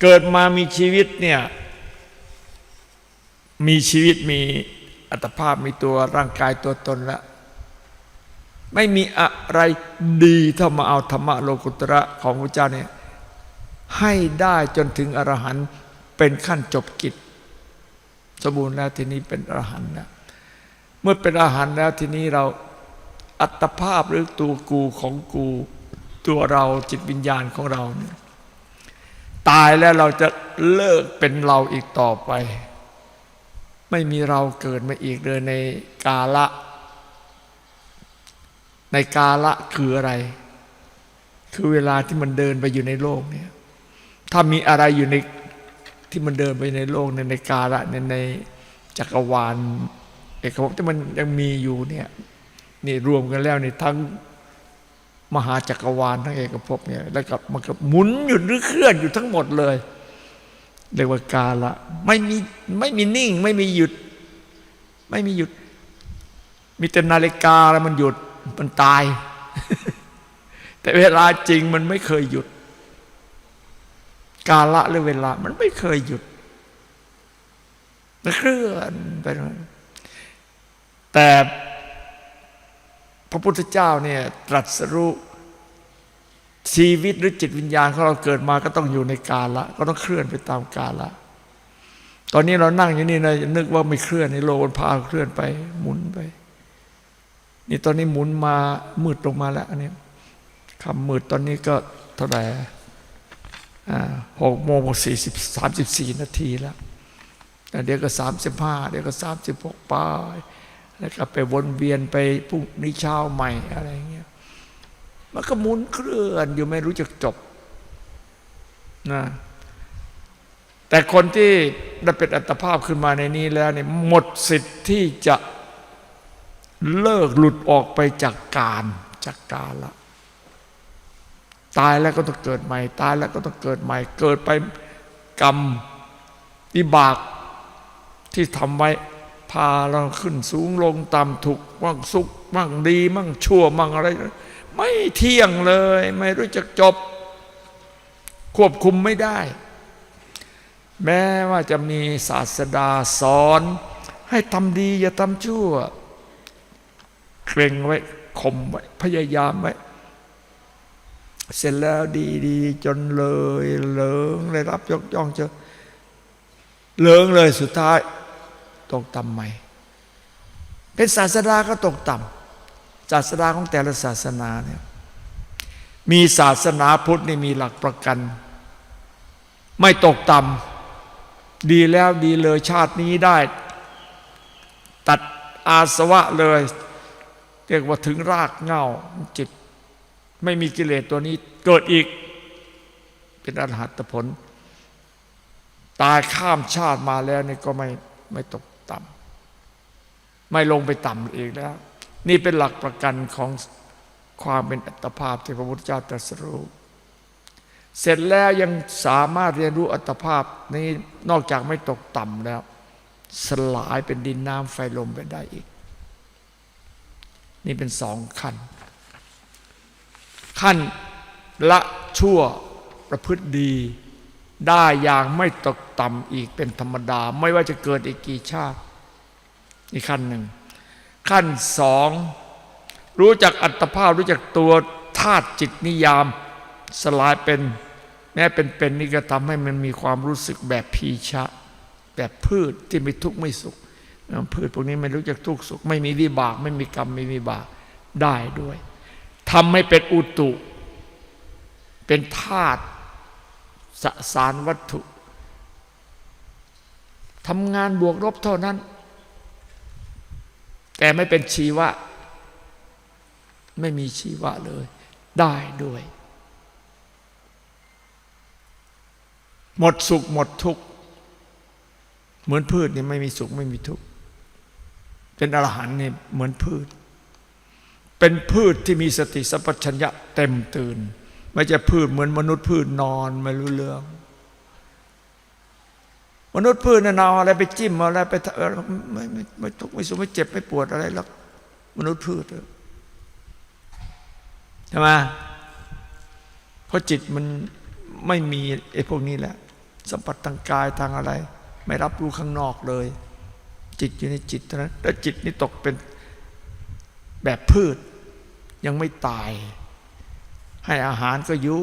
เกิดมามีชีวิตเนี่ยมีชีวิตมีอัตภาพมีตัวร่างกายตัวตนล้วไม่มีอะไรดีเท่ามาเอาธรรมะโลกุตระของพระเจ้าเนี่ยให้ได้จนถึงอรหันต์เป็นขั้นจบกิจ สมบูรณ์แล้วทีนี้เป็นอรหันต์แล้วเมื่อเป็นอรหันต์แล้วทีนี้เราอัตภาพหรือตัวกูของกู ตัวเราจิตวิญญาณของเราเนี่ย ตายแล้วเราจะเลิกเป็นเราอีกต่อไป ไม่มีเราเกิดมาอีกเลยในกาละ ในกาละคืออะไร คือเวลาที่มันเดินไปอยู่ในโลกเนี่ย ถ้ามีอะไรอยู่ในที่มันเดินไปในโลกในในกาละในในจักรวาลเอกภพที่มันยังมีอยู่เนี่ยนี่รวมกันแล้วนี่ทั้ง มหาจักรวาลทั้งเอกภพเนี่ยแล้วก็มันก็หมุนหยุดหรือเคลื่อนอยู่ทั้งหมดเลยเรียกว่ากาละไม่มีไม่มีนิ่ง ไม่มีหยุด ไม่มีหยุด มีแต่นาฬิกาแล้วมันหยุดมันตาย แต่เวลาจริงมันไม่เคยหยุด กาละหรือเวลา มันไม่เคยหยุดมันเคลื่อนไปแต่ พระพุทธเจ้าเนี่ยตรัสรู้ชีวิตหรือจิตวิญญาณของเราเกิดมาก็ต้องอยู่ในกาละ ก็ต้องเคลื่อนไปตามกาละ ตอนนี้เรานั่งอยู่นี่นะนึกว่าไม่เคลื่อนในโลกมันพาเคลื่อนไป หมุนไป นี่ตอนนี้หมุนมามืดลงมาแล้วอันนี้คำมืดตอนนี้ก็เท่าไหร่หกโมงสี่สิบสามสิบสี่นาทีแล้วแต่เดี๋ยวก็สามสิบห้าเดี๋ยวก็สามสิบหกป้าย แล้วก็ไปวนเวียนไปพรุ่งนี้เช้าใหม่อะไรเงี้ยมันก็หมุนเคลื่อนอยู่ไม่รู้จักจบนะแต่คนที่ได้เป็นอัตภาพขึ้นมาในนี้แล้วเนี่ยหมดสิทธิ์ที่จะเลิกหลุดออกไปจากการจากกาละตายแล้วก็ต้องเกิดใหม่ ตายแล้วก็ต้องเกิดใหม่ เกิดไปกรรมวิบากที่ทำไว้ พาเราขึ้นสูงลงต่ำถูกมั่งสุขมั่งดีมั่งชั่วมั่งอะไร ไม่เที่ยงเลย ไม่รู้จักจบ ควบคุมไม่ได้ แม้ว่าจะมีศาสดาสอน ให้ทำดีอย่าทำชั่ว เกรงไว้ข่มไว้ พยายามไว้ เสร็จแล้วดีดีจนเลยเลิงเลยรับยกย่องเจอเลิงเลยสุดท้าย ตกต่ำใหม่ เป็นศาสดาก็ตกต่ำศาสดาของแต่ละศาสนาเนี่ยมีศาสนาพุทธนี่มีหลักประกัน ไม่ตกต่ำดีแล้วดีเลยชาตินี้ได้ ตัดอาสวะเลย เรียกว่าถึงรากเงาจิต ไม่มีกิเลสตัวนี้เกิดอีก เป็นอรหัตผล ตายข้ามชาติมาแล้วนี่ก็ไม่ไม่ตก ไม่ลงไปต่ำอีกแล้ว นี่เป็นหลักประกันของความเป็นอัตภาพที่พระพุทธเจ้าตรัสรู้เสร็จแล้วยังสามารถเรียนรู้อัตภาพนี้นอกจากไม่ตกต่ำแล้ว สลายเป็นดินน้ำไฟลมไปได้อีก นี่เป็นสองขั้น ขั้นละชั่วประพฤติดีได้อย่างไม่ตกต่ำอีกเป็นธรรมดา ไม่ว่าจะเกิดอีกกี่ชาติ นี่ขั้นหนึ่ง ขั้นสองรู้จักอัตภาพรู้จักตัวธาตุจิตนิยามสลายเป็นแม้เป็นเป็นนี่ก็ทำให้มันมีความรู้สึกแบบพีชะ แบบพืชที่ไม่ทุกข์ไม่สุขพืชพวกนี้ไม่รู้จักทุกข์สุข ไม่มีวิบาก ไม่มีกรรมไม่มีบาปได้ด้วยทำให้เป็นอุตุ เป็นธาตุสสารวัตถุทำงานบวกลบเท่านั้น แต่ไม่เป็นชีวะ ไม่มีชีวะเลย ได้ด้วย หมดสุขหมดทุกข์เหมือนพืชนี่ไม่มีสุขไม่มีทุกข์เป็นอรหันต์นี่เหมือนพืช เป็นพืชที่มีสติสัพพัญญะเต็มตื่น ไม่จะพืชเหมือนมนุษย์พืชนอนไม่รู้เรื่อง มนุษย์พืชน่ะเอาอะไรไปจิ้มเอาอะไรไปไม่ไม่ไม่ทุกข์ไม่สุขไม่เจ็บไม่ปวดอะไรหรอกมนุษย์พืชใช่ไหมเพราะจิตมันไม่มีไอ้พวกนี้แหละ สัมผัสทางกายทางอะไร ไม่รับรู้ข้างนอกเลย จิตอยู่ในจิตเท่านั้นแล้วจิตนี่ตกเป็นแบบพืช ยังไม่ตาย ให้อาหารก็อยู่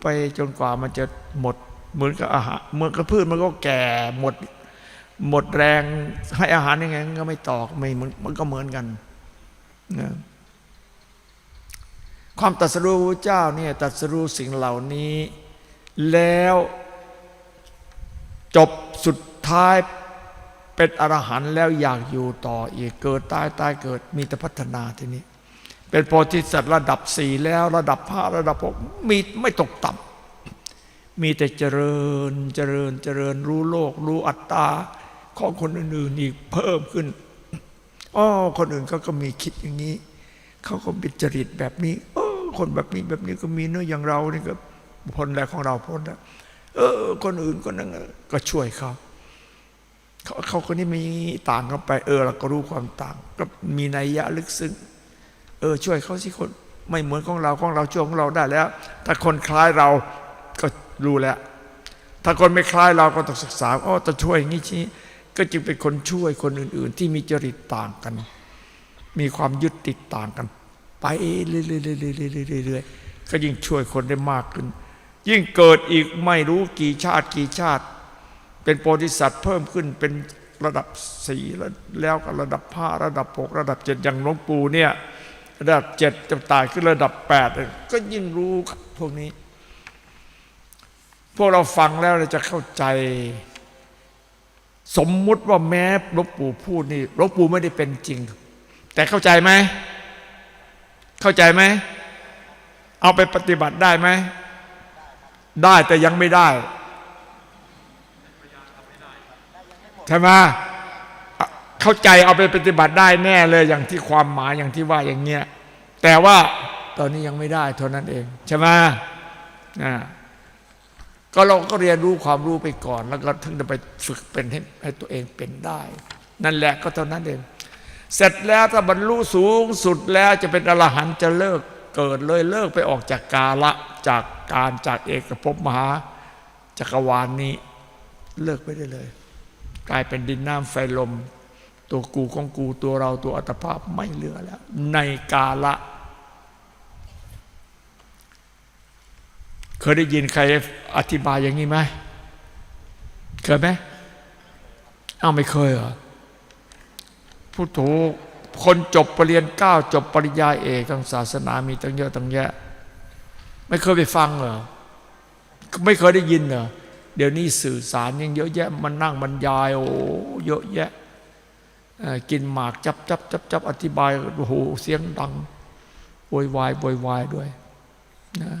ไปจนกว่ามันจะหมด เหมือนกับอาหารเหมือนกับพืชมันก็แก่หมด หมดแรงให้อาหารยังไงก็ไม่ตอกไม่มันมันก็เหมือนกันนะความตรัสรู้พระเจ้าเนี่ยตรัสรู้สิ่งเหล่านี้ แล้วจบสุดท้ายเป็นอรหันต์แล้วอยากอยู่ต่ออีกเกิดตายตายเกิดมีแต่พัฒนาทีนี้ เป็นโพธิสัตว์ระดับสี่แล้วระดับห้าระดับหกมีไม่ตกต่ำ มีแต่เจริญเจริญเจริญรู้โลก รู้อัตตา ของคนอื่นๆอีกเพิ่มขึ้นอ๋อคนอื่นเขาก็มีคิดอย่างนี้ เขาก็มีจริตแบบนี้เออคนแบบนี้แบบนี้ก็มีเนอะอย่างเรานี่ก็พ้นแล้วของเราพ้นแล้วเออ คนอื่นก็นั่งก็ช่วยเขาเขาเขาคนนี้มีต่างกันไป เออ เราก็รู้ความต่าง ก็มีนัยยะลึกซึ้งเออ ช่วยเขาสิคน ไม่เหมือนของเราของเราช่วยของเราได้แล้วถ้าคนคล้ายเรา รู้แล้ว ถ้าคนไม่คล้ายเราก็ต้องศึกษาอ๋อจะช่วยงี้ชี้ก็จึงเป็นคนช่วยคนอื่น ๆ ที่มีจริตต่างกัน มีความยึดติดต่างกัน ไปเรื่อยๆๆๆๆก็ยิ่งช่วยคนได้มากขึ้น ยิ่งเกิดอีกไม่รู้กี่ชาติกี่ชาติ เป็นโพธิสัตว์เพิ่มขึ้นเป็นระดับสี่แล้วก็ระดับห้าระดับหกระดับเจ็ดอย่างหลวงปู่เนี่ยระดับเจ็ดจะตายขึ้นระดับแปดก็ยิ่งรู้พวกนี้ พวกเราฟังแล้วเราจะเข้าใจ สมมุติว่าแม้หลวงปู่พูดนี่หลวงปู่ไม่ได้เป็นจริง แต่เข้าใจไหม เข้าใจไหม เอาไปปฏิบัติได้ไหม ได้แต่ยังไม่ได้ ใช่ไหมเข้าใจเอาไปปฏิบัติได้แน่เลยอย่างที่ความหมายอย่างที่ว่าอย่างเงี้ย แต่ว่าตอนนี้ยังไม่ได้เท่านั้นเอง ใช่ไหมอ่า ก็เราก็เรียนรู้ความรู้ไปก่อน แล้วก็ถึงจะไปฝึกเป็นให้ให้ตัวเองเป็นได้ นั่นแหละก็เท่านั้นเองเสร็จแล้วถ้าบรรลุสูงสุดแล้วจะเป็นอรหันต์จะเลิกเกิดเลยเลิกไปออกจากกาละจากการจากเอกภพมหาจักรวาลนนี้เลิกไปได้เลย กลายเป็นดินน้ำไฟลม ตัวกูของกูตัวเราตัวอัตภาพไม่เหลือแล้ว ในกาละ เค ยได้ยินใครอธิบายอย่างนี้ไหมเคยไหมเอ้าไม่เคยเหรอพูดถูกคนจบปรริญญาเก้าจบปริญญาเอกทางศาสนามีตั้งเยอะตั้งแยะ ไม่เคยไปฟังเหรอไม่เคยได้ยินเหรอเดี๋ยวนี้สื่อสารยังเยอะแยะ มันนั่งบรรยายโอ้เยอะแยะกินหมากจับจับจับจับอธิบายโอ้โหเสียงดังโวยวายโวยวายด้วยนะ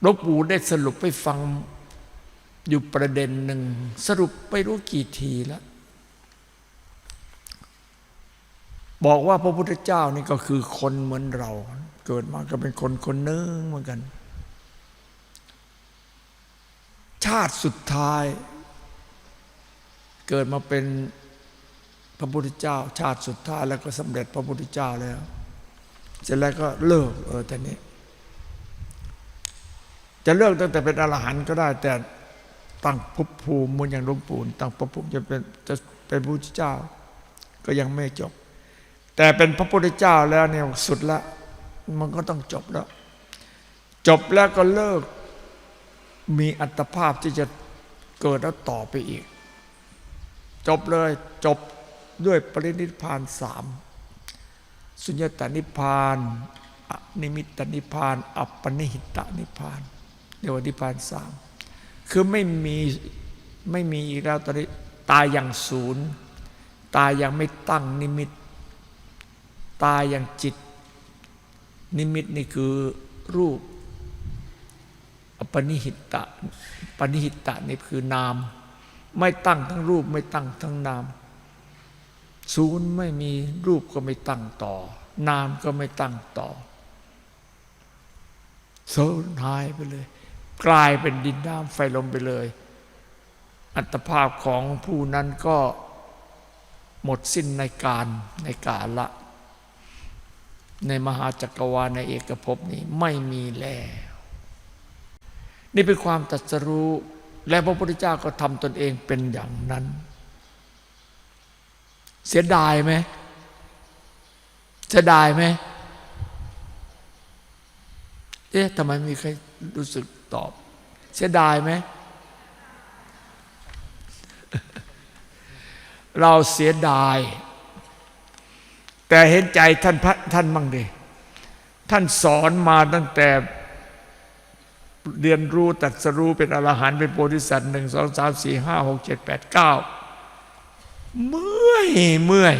หลวงปู่ได้สรุปไปฟังอยู่ประเด็นหนึ่ง สรุปไปรู้กี่ทีแล้วบอกว่าพระพุทธเจ้านี่ก็คือคนเหมือนเรา เกิดมาก็เป็นคนคนหนึงเหมือนกัน ชาติสุดท้าย เกิดมาเป็น พระพุทธเจ้า ชาติสุดท้ายแล้วก็สำเร็จพระพุทธเจ้าแล้วเสร็จแล้วก็เลิกเออแต่นี้ จะเลิกตั้งแต่เป็นอรหันต์ก็ได้ แต่ตั้งภพภูมิมือนอย่างหลวงปู่ตั้งภพภูมิจะเป็นจะเป็นพระพุทธเจ้า ก็ยังไม่จบ แต่เป็นพระพุทธเจ้าแล้วเนี่ยสุดละ มันก็ต้องจบแล้ว จบแล้วก็เลิกมีอัตภาพที่จะเกิดแล้วต่อไปอีก จบเลยจบ ด้วยปรินิพานสามสุญญตานิพานอนิมิตตนิพาน อัปปนิหิตานิพานเรียกว่านิพพานสามคือไม่มีไม่มีอีกแล้วตอนนี้ตายอย่างศูนย์ ตายอย่างไม่ตั้งนิมิต ตายอย่างจิต นิมิตนี่คือรูปอปนิหิตะปนิหิตะนี่คือนาม ไม่ตั้งทั้งรูปไม่ตั้งทั้งนาม ศูนย์ไม่มีรูปก็ไม่ตั้งต่อ นามก็ไม่ตั้งต่อโซนหายไปเลย กลายเป็นดินน้ำไฟลมไปเลย อัตภาพของผู้นั้นก็หมดสิ้นในการในกาละ ในมหาจักรวาลในเอกภพนี้ไม่มีแล้ว นี่เป็นความตรัสรู้และพระพุทธเจ้าก็ทำตนเองเป็นอย่างนั้น เสียดายไหมเสียดายไหมเอ๊ะทำไมมีใครรู้สึกตอบ เสียดายไหม เราเสียดาย แต่เห็นใจท่านพระท่านมั่งดิท่านสอนมาตั้งแต่เรียนรู้ตัดสรู้เป็นอรหันต์เป็นโพธิสัตว์หนึ่งสองสามสี่ห้าหกเจ็ดแปดเก้า เมื่อยเมื่อย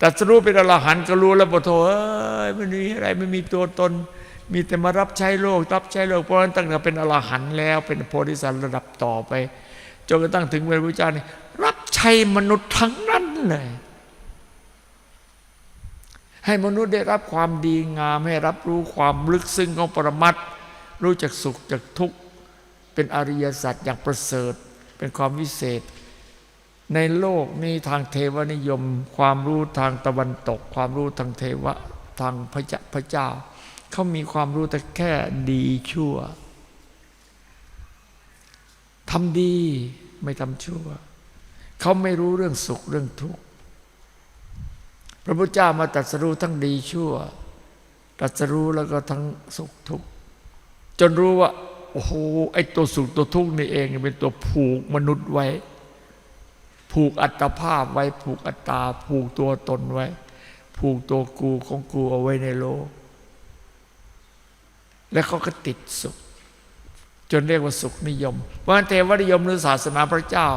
ตัดสรู้เป็นอรหันต์ก็รู้แล้วปะโถเอ้ยไม่มีอะไรไม่มีตัวตน มีแต่มารับใช้โลกรับใช้โลกเพราะฉะนั้นตั้งแต่เป็นอรหันต์แล้วเป็นโพธิสัตว์ระดับต่อไปจนกระทั่งถึงเป็นพระเจ้านี่รับใช้มนุษย์ทั้งนั้นเลยให้มนุษย์ได้รับความดีงามให้รับรู้ความลึกซึ้งของปรมัตถ์รู้จักสุขจากทุกข์เป็นอริยสัจอย่างประเสริฐ เป็นความวิเศษ ในโลกนี้ทางเทวนิยม ความรู้ทางตะวันตก ความรู้ทางเทวะทางพระเจ้าพระเจ้าเขามีความรู้แต่แค่ดีชั่วทำดีไม่ทำชั่วเขาไม่รู้เรื่องสุขเรื่องทุกข์พระพุทธเจ้ามาตรัสรู้ทั้งดีชั่วตรัสรู้แล้วก็ทั้งสุขทุกข์จนรู้ว่าโอ้โหไอ้ตัวสุขตัวทุกข์นี่เองเป็นตัวผูกมนุษย์ไว้ ผูกอัตภาพไว้ผูกอัตตา ผูกตัวตนไว้ ผูกตัวกูของกูเอาไว้ในโลก แล้วเขาก็ติดสุข จนเรียกว่าสุขนิยมเพราะฉะนั้นเทวนิยมหรือศาสนาพระเจ้า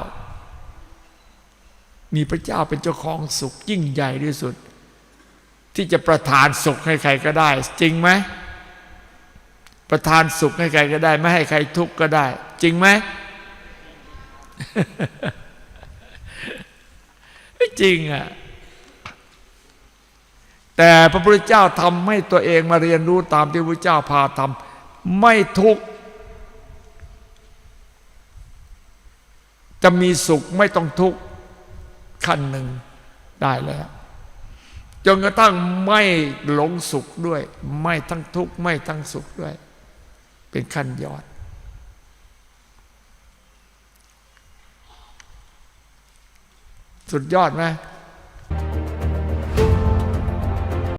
มีพระเจ้าเป็นเจ้าของสุขยิ่งใหญ่ที่สุด ที่จะประทานสุขให้ใครก็ได้ จริงไหมประทานสุขให้ใครก็ได้ ไม่ให้ใครทุกข์ก็ได้ จริงไหม ไม่จริงอะแต่พระพุทธเจ้าทำให้ตัวเองมาเรียนรู้ตามที่พระพุทธเจ้าพาทำไม่ทุกข์จะมีสุขไม่ต้องทุกข์ขั้นหนึ่งได้แล้วจนกระทั่งไม่หลงสุขด้วย ไม่ทั้งทุกข์ไม่ทั้งสุขด้วย เป็นขั้นยอด สุดยอดไหม